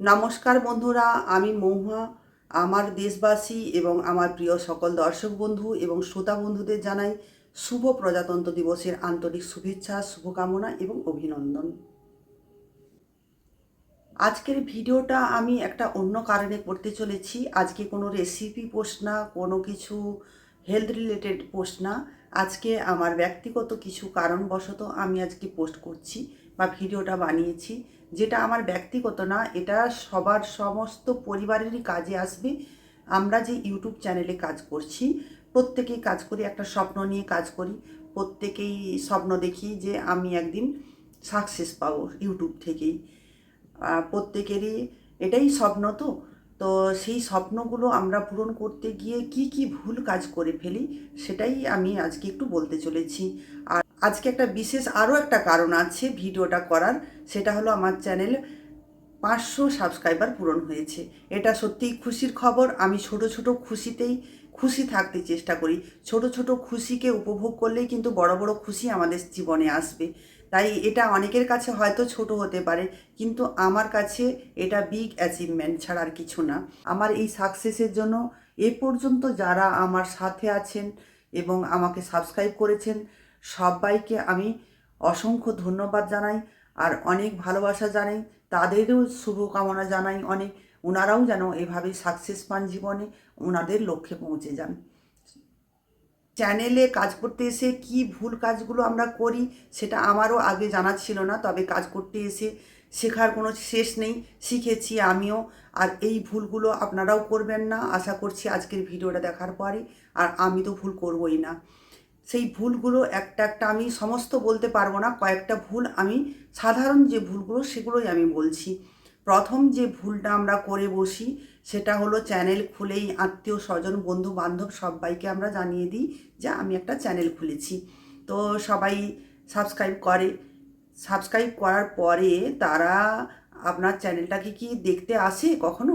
নমস্কার বন্ধুরা, আমি মহুয়া, আমার দেশবাসী এবং আমার প্রিয় সকল দর্শক বন্ধু এবং শ্রোতা বন্ধুদের জানাই শুভ প্রজাতন্ত্র দিবসের আন্তরিক শুভেচ্ছা, শুভকামনা এবং অভিনন্দন। আজকের ভিডিওটা আমি একটা অন্য কারণে করতে চলেছি। আজকে কোনো রেসিপি পোস্ট না, কোনো কিছু হেলথ রিলেটেড পোস্ট না। আজকে আমার ব্যক্তিগত কিছু কারণবশত আমি আজকে পোস্ট করছি। বা ভিডিওটা বানিয়েছি, যেটা আমার ব্যক্তিগত না, এটা সবার সমস্ত পরিবারেরই কাজে আসবে। আমরা যে ইউটিউব চ্যানেলে কাজ করছি, প্রত্যেকেই কাজ করি, একটা স্বপ্ন নিয়ে কাজ করি, প্রত্যেকেই স্বপ্ন দেখি যে আমি একদিন সাকসেস পাবো ইউটিউব থেকেই। প্রত্যেকেরই এটাই স্বপ্ন তো। তো সেই স্বপ্নগুলো আমরা পূরণ করতে গিয়ে কি কি ভুল কাজ করে ফেলি, সেটাই আমি আজকে একটু বলতে চলেছি। আর আজকে একটা বিশেষ আরও একটা কারণ আছে ভিডিওটা করার, সেটা হলো আমার চ্যানেল পাঁচশো সাবস্ক্রাইবার পূরণ হয়েছে। এটা সত্যিই খুশির খবর। আমি ছোট ছোট খুশিতেই খুশি থাকতে চেষ্টা করি। ছোট ছোট খুশিকে উপভোগ করলেই কিন্তু বড় বড় খুশি আমাদের জীবনে আসবে। তাই এটা অনেকের কাছে হয়তো ছোট হতে পারে, কিন্তু আমার কাছে এটা বিগ অ্যাচিভমেন্ট ছাড়া আর কিছু না। আমার এই সাকসেসের জন্য এ পর্যন্ত যারা আমার সাথে আছেন এবং আমাকে সাবস্ক্রাইব করেছেন সবাইকে আমি অসংখ্য ধন্যবাদ জানাই আর অনেক ভালোবাসা জানাই, তাদেরও শুভকামনা জানাই অনেক। ওনারাও যেন এভাবে সাকসেস পান জীবনে ওনাদের লক্ষ্যে পৌঁছে যান। চ্যানেলে কাজ করতে এসে কি ভুল কাজগুলো আমরা করি সেটা আমারও আগে জানা ছিল না, তবে কাজ করতে এসে শেখার কোনো শেষ নেই, শিখেছি আমিও। আর এই ভুলগুলো আপনারাও করবেন না, আশা করছি আজকের ভিডিওটা দেখার পরে। আর আমি তো ভুল করবই না। সেই ভুলগুলো একটা একটা আমি সমস্ত বলতে পারব না, কয়েকটা ভুল আমি, সাধারণ যে ভুলগুলো সেগুলোই আমি বলছি। প্রথম যে ভুলটা আমরা করে বসি, সেটা হলো চ্যানেল খুলেই আত্মীয় স্বজন বন্ধু বান্ধব সবাইকে আমরা জানিয়ে দিই যে আমি একটা চ্যানেল খুলেছি। তো সবাই সাবস্ক্রাইব করে, সাবস্ক্রাইব করার পরে তারা আপনার চ্যানেলটাকে কি দেখতে আসে কখনো?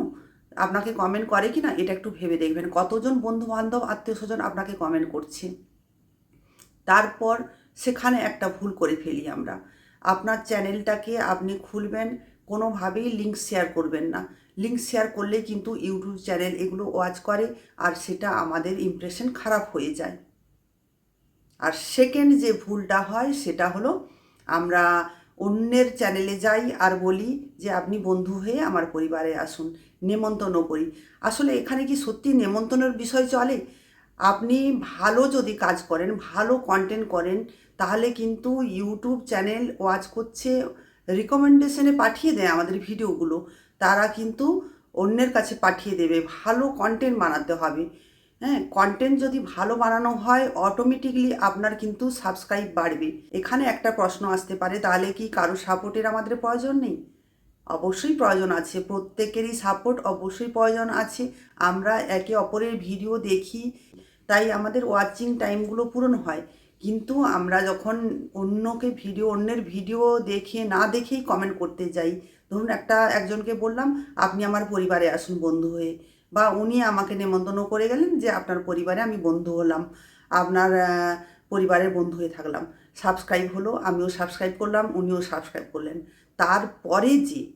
আপনাকে কমেন্ট করে কি না এটা একটু ভেবে দেখবেন। কতজন বন্ধু বান্ধব আত্মীয় স্বজন আপনাকে কমেন্ট করছে? তারপর সেখানে একটা ভুল করে ফেলি আমরা। আপনার চ্যানেলটাকে আপনি খুলবেন, কোনোভাবেই লিঙ্ক শেয়ার করবেন না। লিঙ্ক শেয়ার করলে কিন্তু ইউটিউব চ্যানেল এগুলো ওয়াচ করে আর সেটা আমাদের ইমপ্রেশন খারাপ হয়ে যায়। আর সেকেন্ড যে ভুলটা হয় সেটা হলো আমরা অন্যের চ্যানেলে যাই আর বলি যে আপনি বন্ধু হয়ে আমার পরিবারে আসুন, নেমন্তন্ন করি। আসলে এখানে কি সত্যি নেমন্তন্নের বিষয় চলে? আপনি ভালো যদি কাজ করেন, ভালো কন্টেন্ট করেন, তাহলে কিন্তু ইউটিউব চ্যানেল ওয়াচ করছে রিকমেন্ডেশনে পাঠিয়ে দেয় আমাদের ভিডিওগুলো তারা কিন্তু অন্যের কাছে পাঠিয়ে দেবে, ভালো কন্টেন্ট বানাতে হবে। হ্যাঁ কন্টেন্ট যদি ভালো বানানো হয় অটোমেটিকলি আপনার কিন্তু সাবস্ক্রাইব বাড়বে। এখানে একটা প্রশ্ন আসতে পারে, তাহলে কি কারও সাপোর্টের আমাদের প্রয়োজন নেই? অবশ্যই প্রয়োজন আছে, প্রত্যেকেরই সাপোর্ট অবশ্যই প্রয়োজন আছে। আমরা একে অপরের ভিডিও দেখি, তাই আমাদের ওয়াচিং টাইমগুলো পূরণ হয়। কিন্তু আমরা যখন অন্যকে ভিডিও অন্যের ভিডিও দেখে, না দেখেই কমেন্ট করতে যাই, ধরুন একটা একজনকে বললাম, আপনি আমার পরিবারে আসুন বন্ধু হয়ে। বা উনি আমাকে নেমন্তন্ন করে গেলেন যে, আপনার পরিবারে আমি বন্ধু হলাম, আপনার পরিবারের বন্ধু হয়ে থাকলাম। সাবস্ক্রাইব হলো, আমিও সাবস্ক্রাইব করলাম, উনিও সাবস্ক্রাইব করলেন। তারপরে যে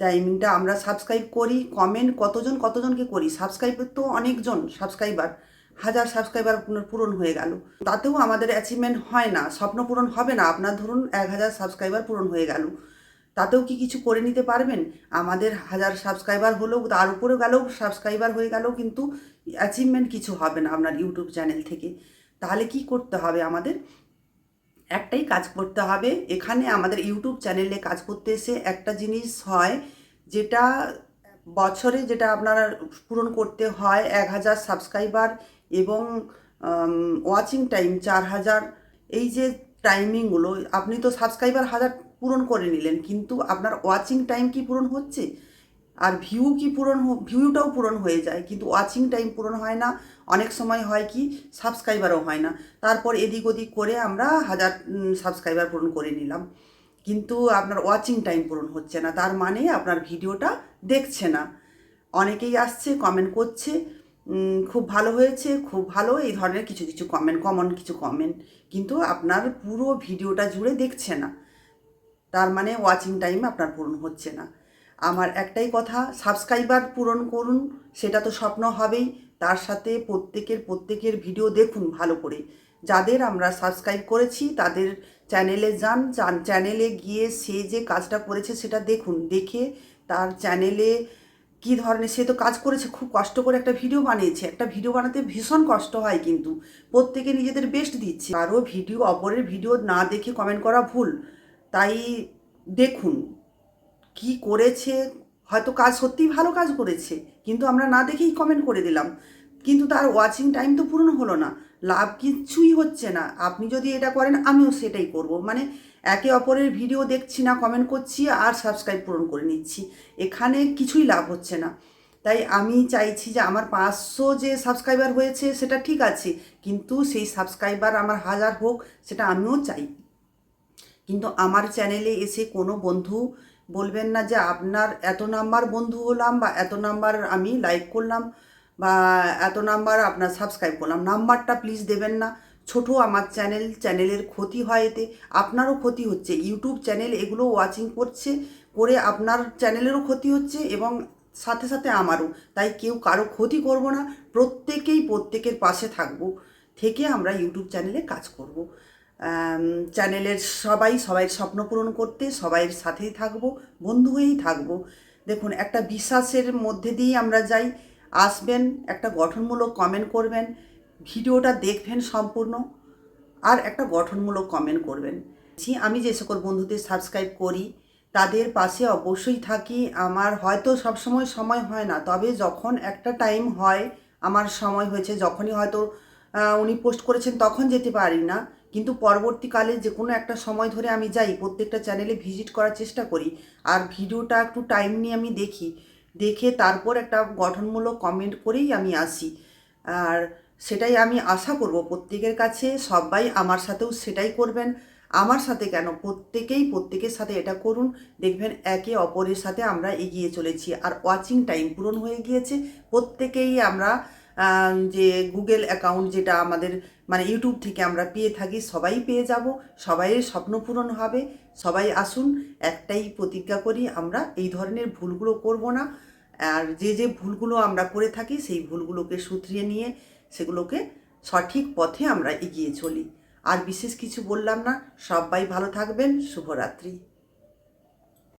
টাইমিংটা আমরা সাবস্ক্রাইব করি কমেন্ট কতজন, কতজনকে করি? সাবস্ক্রাইব তো অনেকজন সাবস্ক্রাইবার হাজার সাবস্ক্রাইবার পূরণ হয়ে গেল। তাতেও আমাদের অ্যাচিভমেন্ট হয় না, স্বপ্ন পূরণ হবে না। আপনার ধরুন এক হাজার সাবস্ক্রাইবার পূরণ হয়ে গেল। তাতেও কি কিছু করে নিতে পারবেন? আমাদের হাজার সাবস্ক্রাইবার হলেও তার উপরে গেলেও সাবস্ক্রাইবার হয়ে গেলেও কিন্তু অ্যাচিভমেন্ট কিছু হবে না আপনার ইউটিউব চ্যানেল থেকে। তাহলে কি করতে হবে আমাদের? একটাই কাজ করতে হবে। এখানে আমাদের ইউটিউব চ্যানেলে কাজ করতে এসে একটা জিনিস হয় যেটা বছরে যেটা আপনার পূরণ করতে হয় এক হাজার সাবস্ক্রাইবার এবং ওয়াচিং টাইম চার হাজার। এই যে টাইমিংগুলো আপনি তো সাবস্ক্রাইবার হাজার পূরণ করে নিলেন, কিন্তু আপনার ওয়াচিং টাইম কি পূরণ হচ্ছে? আর ভিউ কি পূরণ ভিউটাও পূরণ হয়ে যায়, কিন্তু ওয়াচিং টাইম পূরণ হয় না। অনেক সময় হয় কি সাবস্ক্রাইবারও হয় না। তারপর এদিক ওদিক করে আমরা হাজার সাবস্ক্রাইবার পূরণ করে নিলাম। কিন্তু আপনার ওয়াচিং টাইম পূরণ হচ্ছে না, তার মানে আপনার ভিডিওটা দেখছে না। অনেকেই আসছে কমেন্ট করছে খুব ভালো হয়েছে, খুব ভালো, এই ধরনের কিছু কিছু কমেন্ট কমন কিছু কমেন্ট কিন্তু আপনার পুরো ভিডিওটা জুড়ে দেখছে না। তার মানে ওয়াচিং টাইম আপনার পূরণ হচ্ছে না। আমার একটাই কথা সাবস্ক্রাইবার পূরণ করুন, সেটা তো স্বপ্ন হবেই। তার সাথে প্রত্যেকের প্রত্যেকের ভিডিও দেখুন ভালো করে। যাদের আমরা সাবস্ক্রাইব করেছি, তাদের চ্যানেলে যান যান চ্যানেলে গিয়ে সে যে কাজটা করেছে সেটা দেখুন, দেখে তার চ্যানেলে কী ধরনের, সে তো কাজ করেছে, খুব কষ্ট করে একটা ভিডিও বানিয়েছে। একটা ভিডিও বানাতে ভীষণ কষ্ট হয় কিন্তু। প্রত্যেকে নিজেদের বেস্ট দিচ্ছে। আরও ভিডিও অপরের ভিডিও না দেখে কমেন্ট করা ভুল। তাই দেখুন। কি করেছে? হয়তো কাজ সত্যিই ভালো কাজ করেছে, কিন্তু আমরা না দেখেই কমেন্ট করে দিলাম। কিন্তু তার ওয়াচিং টাইম তো পূরণ হলো না। লাভ কিচ্ছুই হচ্ছে না। আপনি যদি এটা করেন, আমিও সেটাই করব। মানে একে অপরের ভিডিও দেখছি না কমেন্ট করছি, আর সাবস্ক্রাইব পূরণ করে নিচ্ছি। এখানে কিছুই লাভ হচ্ছে না। তাই আমি চাইছি যে আমার পাঁচশো যে সাবস্ক্রাইবার হয়েছে, সেটা ঠিক আছে। কিন্তু সেই সাবস্ক্রাইবার আমার হাজার হোক, সেটা আমিও চাই। কিন্তু আমার চ্যানেলে এসে কোনো বন্ধু বলবেন না যে আপনার এত নাম্বার বন্ধু হলাম বা এত নাম্বার আমি লাইক করলাম বা এত নাম্বার আপনার সাবস্ক্রাইব করলাম। নাম্বারটা প্লিজ দেবেন না। ছোট আমার চ্যানেল চ্যানেলের ক্ষতি হয় এতে। আপনারও ক্ষতি হচ্ছে। ইউটিউব চ্যানেল এগুলো ওয়াচিং করছে, করে আপনার চ্যানেলেরও ক্ষতি হচ্ছে এবং সাথে সাথে আমারও। তাই কেউ কারও ক্ষতি করব না। প্রত্যেকেই প্রত্যেকের পাশে থাকব। থেকে আমরা ইউটিউব চ্যানেলে কাজ করব। চ্যানেলের সবাই সবাই স্বপ্ন পূরণ করতে সবাইয়ের সাথেই থাকব বন্ধু হয়েই থাকব। দেখুন একটা বিশ্বাসের মধ্যে দিয়েই আমরা যাই। আসবেন একটা গঠনমূলক কমেন্ট করবেন ভিডিওটা দেখবেন সম্পূর্ণ আর একটা গঠনমূলক কমেন্ট করবেন। জি, আমি যে সকল বন্ধুদের সাবস্ক্রাইব করি তাদের পাশে অবশ্যই থাকি। আমার হয়তো সবসময় সময় হয় না তবে যখন একটা টাইম হয় আমার সময় হয়েছে যখনই হয়তো উনি পোস্ট করেছেন তখন যেতে পারি না। কিন্তু পরবর্তীকালে যে কোনো একটা সময় ধরে আমি যাই, প্রত্যেকটা চ্যানেলে ভিজিট করার চেষ্টা করি। আর ভিডিওটা একটু টাইম নিয়ে আমি দেখি। দেখে তারপর একটা গঠনমূলক কমেন্ট করেই আমি আসি। আর সেটাই আমি আশা করব প্রত্যেকের কাছে, সবাই আমার সাথেও সেটাই করবেন। আমার সাথে কেন? প্রত্যেকেই প্রত্যেকের সাথে এটা করুন। দেখবেন একে অপরের সাথে আমরা এগিয়ে চলেছি। আর ওয়াচিং টাইম পূরণ হয়ে গিয়েছে। প্রত্যেকেই আমরা যে গুগল অ্যাকাউন্ট যেটা আমাদের মানে ইউটিউব থেকে আমরা পেয়ে থাকি, সবাই পেয়ে যাব, সবাইয়ের স্বপ্ন পূরণ হবে, সবাই আসুন, একটাই প্রতিজ্ঞা করি, আমরা এই ধরনের ভুলগুলো করব না। আর যে যে ভুলগুলো আমরা করে থাকি, সেই ভুলগুলোকে শুধরিয়ে নিয়ে সেগুলোকে সঠিক পথে আমরা এগিয়ে চলি। আর বিশেষ কিছু বললাম না, সবাই ভালো থাকবেন, শুভরাত্রি।